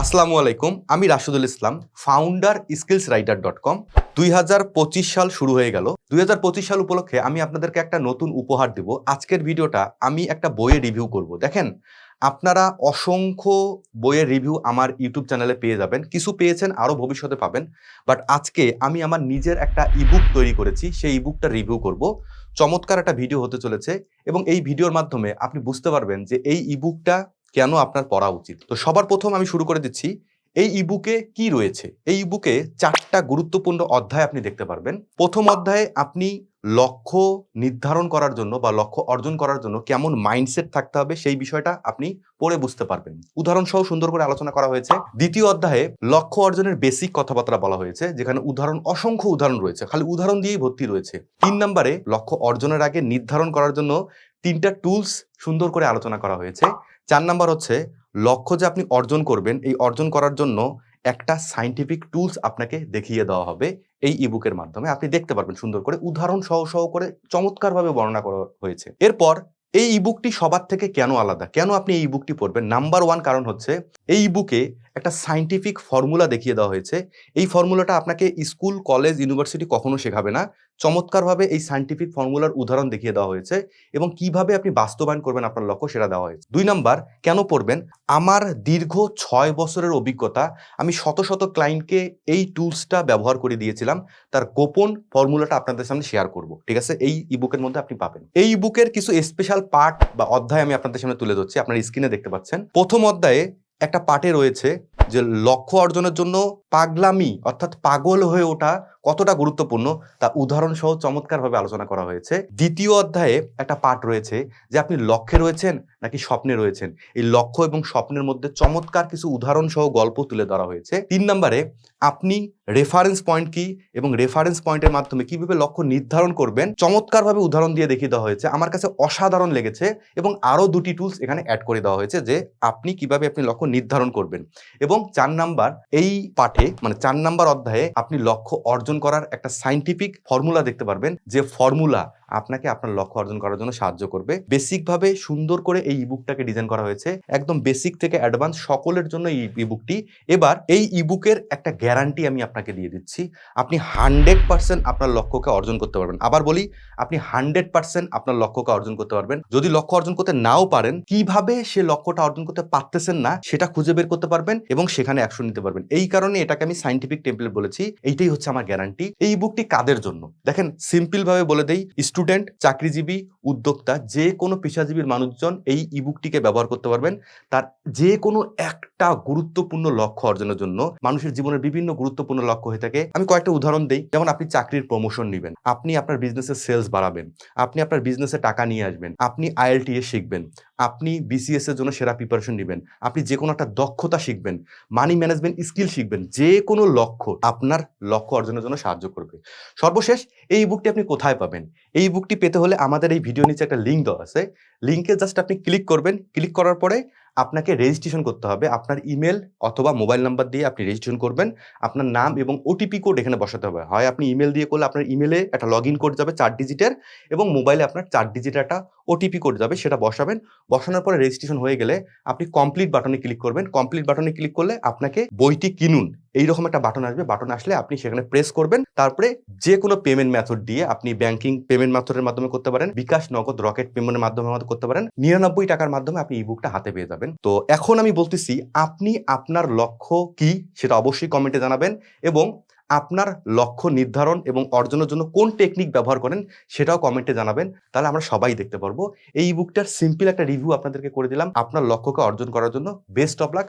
আসসালামু আলাইকুম, আমি Rashidul Islam founder Skills Writer dot com দুই হাজার পঁচিশ সাল শুরু হয়ে গেল। দুই হাজার পঁচিশ সাল উপলক্ষে আমি আপনাদেরকে একটা নতুন উপহার দেব। আজকের ভিডিওটা আমি একটা বইয়ের রিভিউ করব। দেখেন, আপনারা অসংখ্য বইয়ের রিভিউ আমার ইউটিউব চ্যানেলে পেয়ে যাবেন। কিছু পেয়েছেন, আরও ভবিষ্যতে পাবেন। বাট আজকে আমি আমার নিজের একটা ইবুক তৈরি করেছি। সেই ইবুকটা রিভিউ করব। চমৎকার একটা ভিডিও হতে চলেছে এবং এই ভিডিওর মাধ্যমে আপনি বুঝতে পারবেন যে এই ইবুকটা কেন আপনার পড়া উচিত? তো সবার প্রথম আমি শুরু করে দিচ্ছি, এই ইবুকে কি রয়েছে? এই ইবুকে চারটা গুরুত্বপূর্ণ অধ্যায় আপনি দেখতে পারবেন। প্রথম অধ্যায়ে আপনি লক্ষ্য নির্ধারণ করার জন্য বা লক্ষ্য অর্জন করার জন্য কেমন মাইন্ডসেট থাকতে হবে সেই বিষয়টা আপনি পড়ে বুঝতে পারবেন। উদাহরণ সহ সুন্দর করে আলোচনা করা হয়েছে। দ্বিতীয় অধ্যায়ে লক্ষ্য অর্জনের বেসিক কথাবার্তা বলা হয়েছে, যেখানে উদাহরণ, অসংখ্য উদাহরণ রয়েছে, খালি উদাহরণ দিয়েই ভর্তি রয়েছে। তিন নম্বরে লক্ষ্য অর্জনের আগে নির্ধারণ করার জন্য তিনটা টুলস সুন্দর করে আলোচনা করা হয়েছে। চার নাম্বার হচ্ছে, লক্ষ্য যে আপনি অর্জন করবেন, এই অর্জন করার জন্য একটা সাইন্টিফিক টুলস আপনাকে দেখিয়ে দেওয়া হবে এই ইবুকের মাধ্যমে। আপনি দেখতে পারবেন সুন্দর করে, উদাহরণ সহ সহ করে চমৎকারভাবে বর্ণনা করা হয়েছে। এরপর এই ইবুকটি সবার থেকে কেন আলাদা? কেন আপনি এই ইবুকটি পড়বেন? নাম্বার ওয়ান কারণ হচ্ছে, এই ইবুকে একটা সাইন্টিফিক ফর্মুলা দেখিয়ে দেওয়া হয়েছে। এই ফর্মুলাটা আপনাকে স্কুল কলেজ ইউনিভার্সিটি কখনো শেখাবে না। চমৎকারভাবে এই সাইন্টিফিক ফর্মুলার উদাহরণ দেখিয়ে দেওয়া হয়েছে এবং কীভাবে আপনি বাস্তবায়ন করবেন আপনার লক্ষ্য সেটা দেওয়া হয়েছে। দুই নাম্বার, কেন পড়বেন? আমার দীর্ঘ ছয় বছরের অভিজ্ঞতা, আমি শত শত ক্লায়েন্টকে এই টুলসটা ব্যবহার করে দিয়েছিলাম, তার গোপন ফর্মুলাটা আপনাদের সামনে শেয়ার করব। ঠিক আছে? এই ইবুকের মধ্যে আপনি পাবেন। এই ইবুকের কিছু স্পেশাল পার্ট বা অধ্যায় আমি আপনাদের সামনে তুলে ধরছি, আপনার স্ক্রিনে দেখতে পাচ্ছেন। প্রথম অধ্যায়ে একটা পার্টে রয়েছে যে লক্ষ্য অর্জনের জন্য পাগলামি, অর্থাৎ পাগল হয়ে ওঠা কতটা গুরুত্বপূর্ণ, তা উদাহরণ সহ চমৎকারভাবে আলোচনা করা হয়েছে। দ্বিতীয় অধ্যায়ে একটা পাঠ রয়েছে যে আপনি লক্ষ্যে রয়েছেন নাকি স্বপ্নে রয়েছেন? এই লক্ষ্য এবং স্বপ্নের মধ্যে চমৎকার কিছু উদাহরণ সহ গল্প তুলে ধরা হয়েছে। তিন নম্বরে, আপনি রেফারেন্স পয়েন্ট কি এবং রেফারেন্স পয়েন্টের মাধ্যমে কীভাবে লক্ষ্য নির্ধারণ করবেন? চমৎকারভাবে উদাহরণ দিয়ে দেখিয়ে দেওয়া হয়েছে। আমার কাছে অসাধারণ লেগেছে এবং আরও দুটি টুলস এখানে অ্যাড করে দেওয়া হয়েছে যে আপনি কীভাবে আপনি লক্ষ্য নির্ধারণ করবেন। এবং চার নাম্বার, এই পাঠে মানে চার নাম্বার অধ্যায়ে আপনি লক্ষ্য অর্জন করার একটা সাইন্টিফিক ফর্মুলা দেখতে পারবেন। যে ফর্মুলা আপনাকে আপনার লক্ষ্য অর্জন করার জন্য সাহায্য করবে। বেসিকভাবে সুন্দর করে এই ইবুকটাকে ডিজাইন করা হয়েছে। একদম বেসিক থেকে অ্যাডভান্স সকলের জন্য এই ইবুকটি এবার এই ইবুকের একটা গ্যারান্টি আমি আপনাকে দিয়ে দিচ্ছি। আপনি হান্ড্রেড পার্সেন্ট আপনার লক্ষ্যকে অর্জন করতে পারবেন। আবার বলি, আপনি হান্ড্রেড পার্সেন্ট আপনার লক্ষ্যকে অর্জন করতে পারবেন। যদি লক্ষ্য অর্জন করতে নাও পারেন, কীভাবে সে লক্ষ্যটা অর্জন করতে পারতেছেন না, সেটা খুঁজে বের করতে পারবেন এবং সেখানে অ্যাকশন নিতে পারবেন। এই কারণে এটাকে আমি সাইন্টিফিক টেম্পলেট বলেছি। এইটাই হচ্ছে আমার গ্যারান্টি এই বুকটি কাদের জন্য? দেখেন সিম্পল ভাবে বলে দেই স্টুডেন্ট চাকরিজীবী, উদ্যোক্তা, যে কোনো পেশাজীবীর মানুষজন এই ইবুকটিকে ব্যবহার করতে পারবেন। তার যে কোনো একটা গুরুত্বপূর্ণ লক্ষ্য অর্জনের জন্য মানুষের জীবনের বিভিন্ন গুরুত্বপূর্ণ লক্ষ্য হয়ে থাকে। আমি কয়েকটা উদাহরণ দিই। যেমন আপনি চাকরির প্রমোশন নেবেন, আপনি আপনার বিজনেসের সেলস বাড়াবেন, আপনি আপনার বিজনেসে টাকা নিয়ে আসবেন, আপনি আইএলটিএস শিখবেন আপনি বিসিএস এর জন্য সেরা প্রিপারেশন নেবেন। আপনি যে কোনো একটা দক্ষতা শিখবেন মানি ম্যানেজমেন্ট স্কিল শিখবেন যে কোনো লক্ষ্য আপনার লক্ষ্য অর্জনের জন্য সাহায্য করবে। সর্বশেষ, এই বুকটি আপনি কোথায় পাবেন? এই বুকটি পেতে হলে আমাদের এই ভিডিও নিচে একটা লিঙ্ক দেওয়া আছে। লিঙ্কে জাস্ট আপনি ক্লিক করবেন। ক্লিক করার পরে আপনাকে রেজিস্ট্রেশন করতে হবে। আপনার ইমেল অথবা মোবাইল নাম্বার দিয়ে আপনি রেজিস্ট্রেশন করবেন। আপনার নাম এবং ওটিপি কোড এখানে বসাতে হবে। হয় আপনি ইমেল দিয়ে করলে আপনার ইমেলে একটা লগ ইন কোড যাবে চার ডিজিটের এবং মোবাইলে আপনার চার ডিজিটের একটা ওটিপি কোড যাবে, সেটা বসাবেন। বসানোর পরে রেজিস্ট্রেশন হয়ে গেলে আপনি কমপ্লিট বাটনে ক্লিক করবেন। কমপ্লিট বাটনে ক্লিক করলে আপনাকে বইটি কিনুন। এইরকম একটা বাটন আসবে। বাটন আসলে আপনি সেখানে প্রেস করবেন। তারপরে যে কোনো পেমেন্ট মেথড দিয়ে আপনি ব্যাংকিং পেমেন্ট মেথডের মাধ্যমে করতে পারেন। বিকাশ, নগদ রকেট পেমেন্টের মাধ্যমে করতে পারেন। নিরানব্বই টাকার মাধ্যমে আপনি ই বুকটা হাতে পেয়ে যাবেন। তো এখন আমি বলতেছি, আপনি আপনার লক্ষ্য কি সেটা অবশ্যই কমেন্টে জানাবেন এবং আপনার লক্ষ্য নির্ধারণ এবং অর্জনের জন্য কোন টেকনিক ব্যবহার করেন সেটাও কমেন্টে জানাবেন। তাহলে আমরা সবাই দেখতে পারব। এই বুকটার সিম্পল একটা রিভিউ আপনাদেরকে করে দিলাম। আপনার লক্ষ্যকে অর্জন করার জন্য বেস্ট অফ লাক